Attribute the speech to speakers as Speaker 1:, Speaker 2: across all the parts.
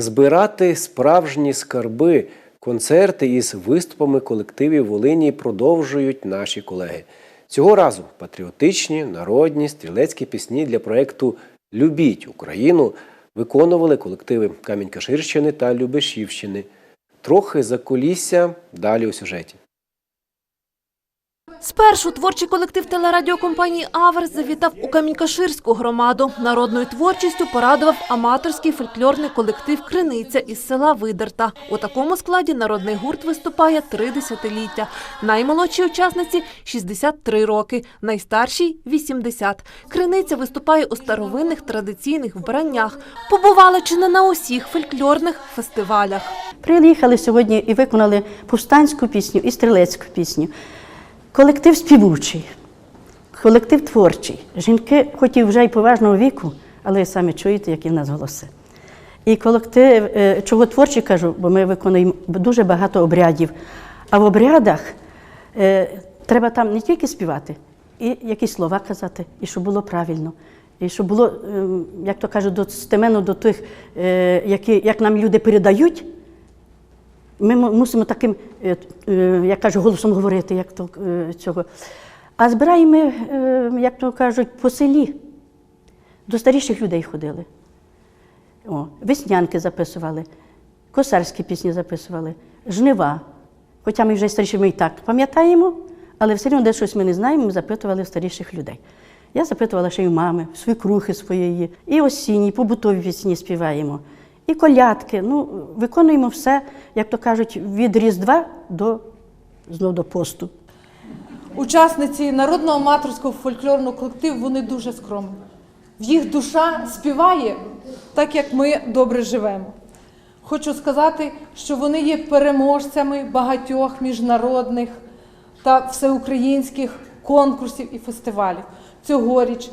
Speaker 1: Збирати справжні скарби, концерти із виступами колективів Волині продовжують наші колеги. Цього разу патріотичні, народні, стрілецькі пісні для проєкту Любіть Україну виконували колективи Камінь-Каширщини та Любешівщини. Трохи за колісся далі у сюжеті.
Speaker 2: Спершу творчий колектив телерадіокомпанії Аверс завітав у Камінькаширську громаду. Народною творчістю порадував аматорський фольклорний колектив Криниця із села Видерта. У такому складі народний гурт виступає три десятиліття. Наймолодшій учасниці 63 роки, найстаршій 80. Криниця виступає у старовинних традиційних вбраннях. Побували чи не на усіх фольклорних фестивалях.
Speaker 3: Приїхали сьогодні і виконали повстанську пісню і стрілецьку пісню. Колектив співучий, колектив творчий. Жінки, хоч і вже й поважного віку, але самі чуєте, які в нас голоси. І колектив, е, чого творчий кажу, бо ми виконуємо дуже багато обрядів. А в обрядах е, треба там не тільки співати, і якісь слова казати, і щоб було правильно. І щоб було, е, як то кажуть, достеменно до тих, е, які, як нам люди передають, ми мусимо таким, е, е, як кажу, голосом говорити, як то е, цього. А збираємо, як то кажуть, по селі. До старіших людей ходили. О, веснянки записували, косарські пісні записували, жнива. Хоча ми вже старіші, ми і так пам'ятаємо, але все одно де щось ми не знаємо, ми запитували старіших людей. Я запитувала ще й у мами, свекрухи своєї, і осінні, побутові пісні співаємо, і колядки. Ну, виконуємо все, як то кажуть, від Різдва до знов до посту.
Speaker 4: Учасниці народного аматорського фольклорного колективу вони дуже скромні. В їх душа співає так, як ми добре живемо. Хочу сказати, що вони є переможцями багатьох міжнародних та всеукраїнських конкурсів і фестивалів. Цьогоріч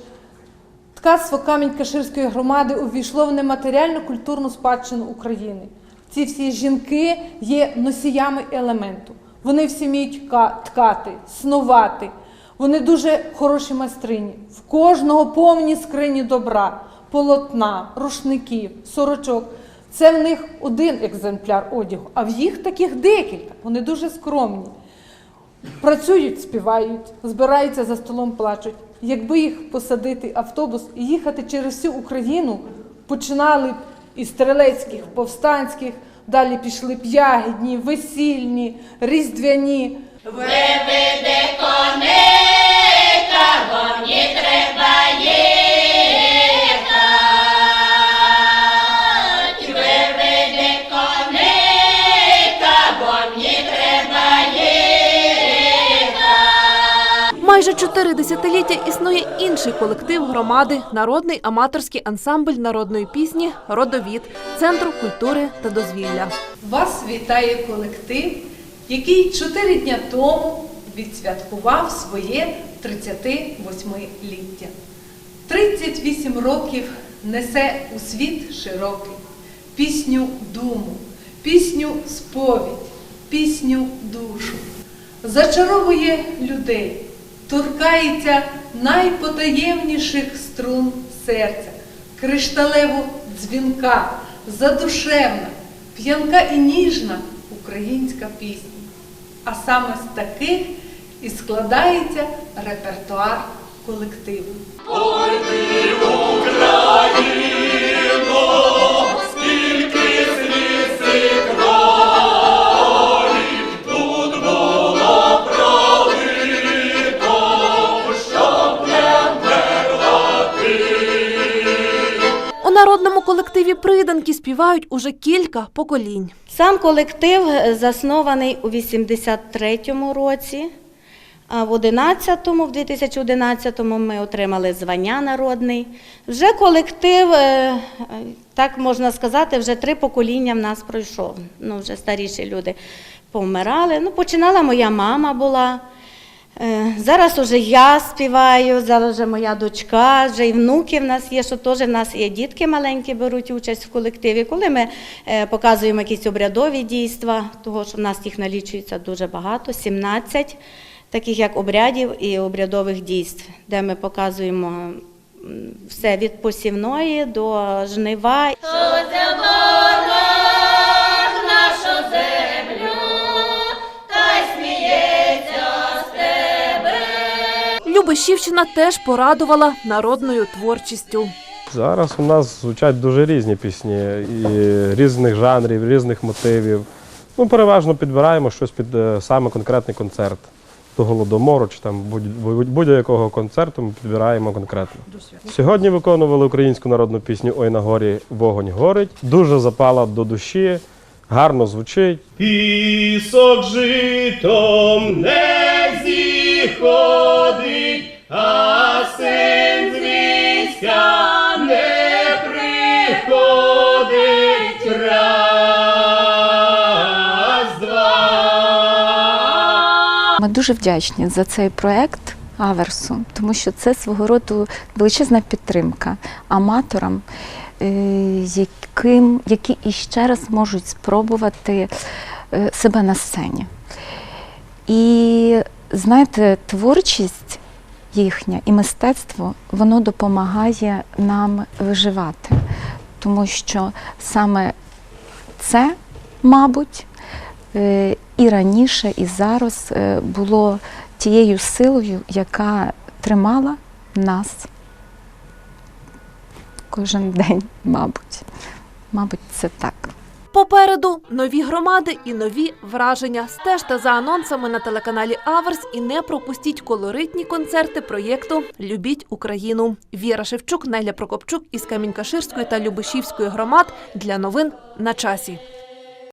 Speaker 4: ткацтво Камінь-Каширської громади увійшло в нематеріальну культурну спадщину України. Ці всі жінки є носіями елементу. Вони всі вміють ткати, снувати. Вони дуже хороші майстрині. В кожного повні скрині добра, полотна, рушників, сорочок. Це в них один екземпляр одягу, а в їх таких декілька. Вони дуже скромні. Працюють, співають, збираються за столом, плачуть. Якби їх посадити автобус і їхати через всю Україну, починали б із стрілецьких, повстанських, далі пішли б ягідні, весільні, різдвяні.
Speaker 5: Виведе коника,
Speaker 2: Чотири десятиліття існує інший колектив громади народний аматорський ансамбль народної пісні Родовід Центру культури та дозвілля.
Speaker 4: Вас вітає колектив, який чотири дня тому відсвяткував своє 38-ліття. 38 років несе у світ широкий пісню думу, пісню сповідь, пісню душу. Зачаровує людей, торкається найпотаємніших струн серця, кришталево дзвінка, задушевна, п'янка і ніжна українська пісня. А саме з таких і складається репертуар колективу.
Speaker 2: У приданки співають уже кілька поколінь.
Speaker 6: Сам колектив е, заснований у 83-му році. А в 11-му, в 2011-му ми отримали звання народний. Вже колектив, е, так можна сказати, вже три покоління в нас пройшов. Ну, вже старіші люди повмирали. Ну, починала моя мама була. Е, Зараз уже я співаю, зараз вже моя дочка, вже і внуки в нас є, що теж в нас є дітки маленькі, беруть участь в колективі. Коли ми е, показуємо якісь обрядові дійства, того що в нас їх налічується дуже багато, 17 таких як обрядів і обрядових дійств, де ми показуємо все від посівної до жнива.
Speaker 5: Що ворог
Speaker 2: Любешівщина теж порадувала народною творчістю.
Speaker 7: Зараз у нас звучать дуже різні пісні, і різних жанрів, різних мотивів. Ну, переважно підбираємо щось під е, саме конкретний концерт. До голодомору чи там будь- будь- будь-якого концерту ми підбираємо конкретно. Сьогодні виконували українську народну пісню Ой на горі вогонь горить. Дуже запала до душі, гарно звучить.
Speaker 8: Пісок житом не зіходить, а не приходить.
Speaker 9: Ми дуже вдячні за цей проект Аверсу, тому що це свого роду величезна підтримка аматорам, е, яким, які іще раз можуть спробувати е, себе на сцені. І знаєте, творчість їхня і мистецтво воно допомагає нам виживати, тому що саме це, мабуть, е, і раніше, і зараз е, було тією силою, яка тримала нас кожен день, мабуть. Мабуть, це так.
Speaker 2: Попереду нові громади і нові враження. Стежте за анонсами на телеканалі Аверс і не пропустіть колоритні концерти проєкту Любіть Україну. Віра Шевчук, Неля Прокопчук із Камінь-Каширської та Любишівської громад для новин на часі.